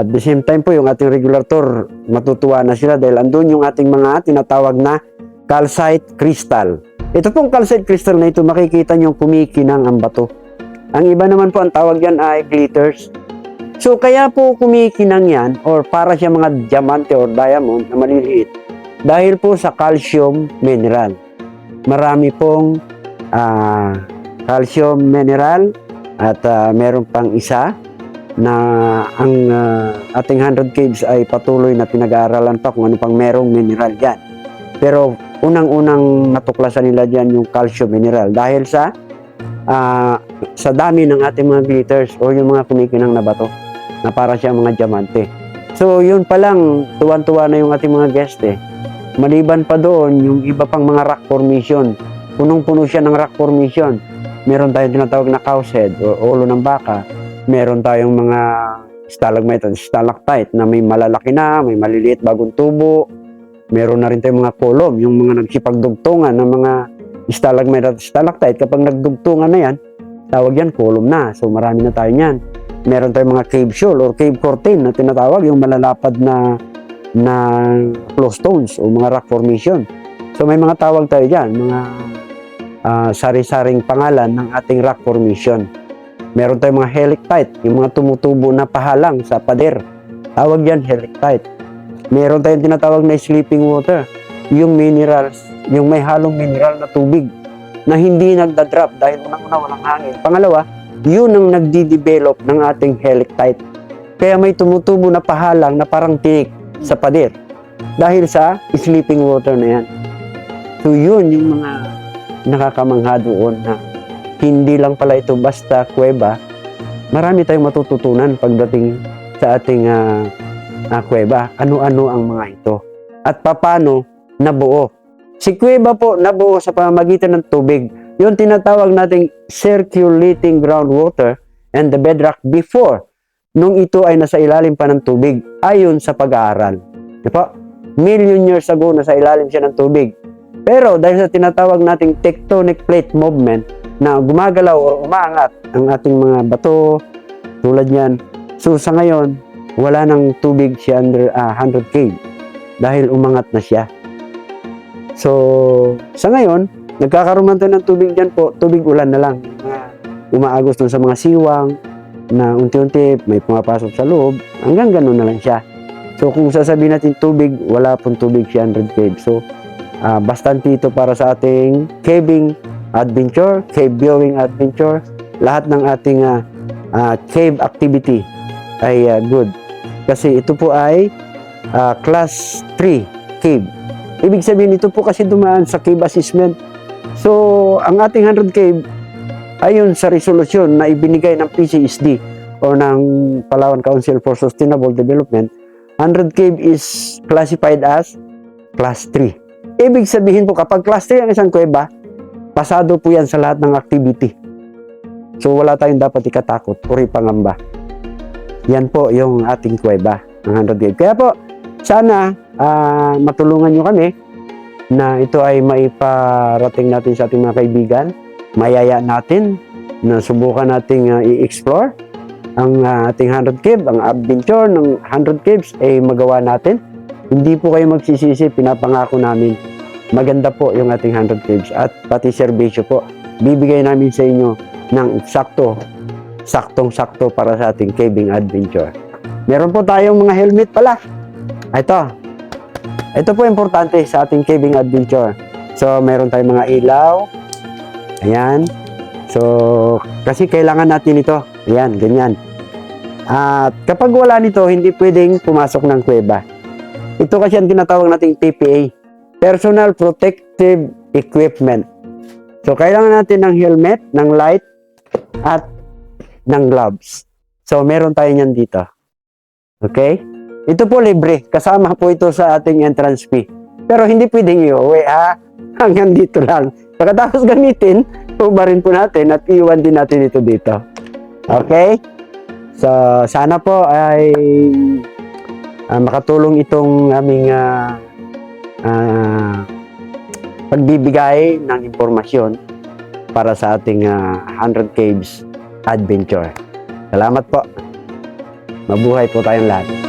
At the same time po, yung ating regulator, matutuwa na sila dahil andun yung ating mga tinatawag na calcite crystal. Ito pong calcite crystal na ito, makikita nyo kumikinang ang bato. Ang iba naman po, ang tawag yan ay glitters. So, kaya po kumikinang yan or para siya mga diamante or diamond na maliliit dahil po sa calcium mineral. Marami pong ah, calcium mineral at ah, meron pang isa na ang ah, ating 100 caves ay patuloy na pinag-aaralan pa kung ano pang merong mineral dyan. Pero unang-unang natuklasan nila dyan yung calcium mineral dahil sa ah, sa dami ng ating mga glitters o yung mga kumikinang na bato na para siya mga diamante. So yun pa lang, tuwan-tuwa na yung ating mga guest eh. Maliban pa doon, yung iba pang mga rock formation. Punong-puno siya ng rock formation. Meron tayong tinatawag na cow's head o ulo ng baka. Meron tayong mga stalagmite at stalactite na may malalaki na, may maliliit bagong tubo. Meron na rin tayong mga column, yung mga nagsipagdugtungan ng mga stalagmite at stalactite. Kapag nagdugtungan na yan, tawag yan column na. So marami na tayo niyan. Meron tayong mga cave shoal or cave curtain na tinatawag, yung malalapad na na flow stones o mga rock formation. So may mga tawag tayo dyan, mga ah, sari-saring pangalan ng ating rock formation. Meron tayong mga helictite, yung mga tumutubo na pahalang sa pader. Tawag yan helictite. Meron tayong tinatawag na sleeping water, yung minerals, yung may halong mineral na tubig na hindi nagda-drop dahil unang-una walang hangin. Pangalawa, yun ang nagdi-develop ng ating helictite. Kaya may tumutubo na pahalang na parang tinik sa pader dahil sa sleeping water na yan. So yun yung mga nakakamangha doon na hindi lang pala ito basta kuweba. Marami tayong matututunan pagdating sa ating ah, ah, kuweba. Ano-ano ang mga ito. At papano nabuo. Si kuweba po nabuo sa pamamagitan ng tubig. Yung tinatawag nating circulating groundwater and the bedrock before nung ito ay nasa ilalim pa ng tubig ayon sa pag-aaral. Di ba? Million years ago nasa ilalim siya ng tubig. Pero dahil sa tinatawag nating tectonic plate movement na gumagalaw o umaangat ang ating mga bato tulad niyan. So sa ngayon, wala nang tubig si under ah, 100 cave dahil umangat na siya. So sa ngayon, nagkakaroon man tayo ng tubig diyan po, tubig ulan na lang. Umaagos dun sa mga siwang na unti-unti may pumapasok sa loob, hanggang ganun na lang siya. So kung sasabihin natin tubig, wala pong tubig si 100 cave. So ah, bastante ito para sa ating caving adventure, cave viewing adventure, lahat ng ating ah, ah, cave activity ay ah, good. Kasi ito po ay ah, class 3 cave. Ibig sabihin ito po kasi dumaan sa cave assessment. So, ang ating 100 cave ayon sa resolusyon na ibinigay ng PCSD o ng Palawan Council for Sustainable Development, 100 cave is classified as class 3. Ibig sabihin po kapag class 3 ang isang kuweba, pasado po yan sa lahat ng activity. So wala tayong dapat ikatakot o ipangamba. Yan po yung ating kuweba, ang 100 cave. Kaya po, sana ah, matulungan nyo kami na ito ay maiparating natin sa ating mga kaibigan. Mayaya natin na subukan nating ah, i-explore ang ah, ating 100 cave, ang adventure ng 100 caves ay magawa natin. Hindi po kayo magsisisi, pinapangako namin. Maganda po yung ating 100 caves at pati serbisyo po. Bibigay namin sa inyo ng sakto, saktong-sakto para sa ating caving adventure. Meron po tayong mga helmet pala. Ito. Ito po importante sa ating caving adventure. So, meron tayong mga ilaw. Ayan. So, kasi kailangan natin ito. Ayan, ganyan. At kapag wala nito, hindi pwedeng pumasok ng kuweba. Ito kasi ang tinatawag nating PPA. Personal Protective Equipment. So, kailangan natin ng helmet, ng light, at ng gloves. So, meron tayo niyan dito. Okay? Ito po libre. Kasama po ito sa ating entrance fee. Pero hindi pwedeng iuwi, ha? Hanggang dito lang. Pagkatapos gamitin, ubarin po natin at iwan din natin ito dito. Okay? So, sana po ay ah, makatulong itong aming ah, ah, pagbibigay ng impormasyon para sa ating ah, 100 Caves Adventure. Salamat po. Mabuhay po tayong lahat.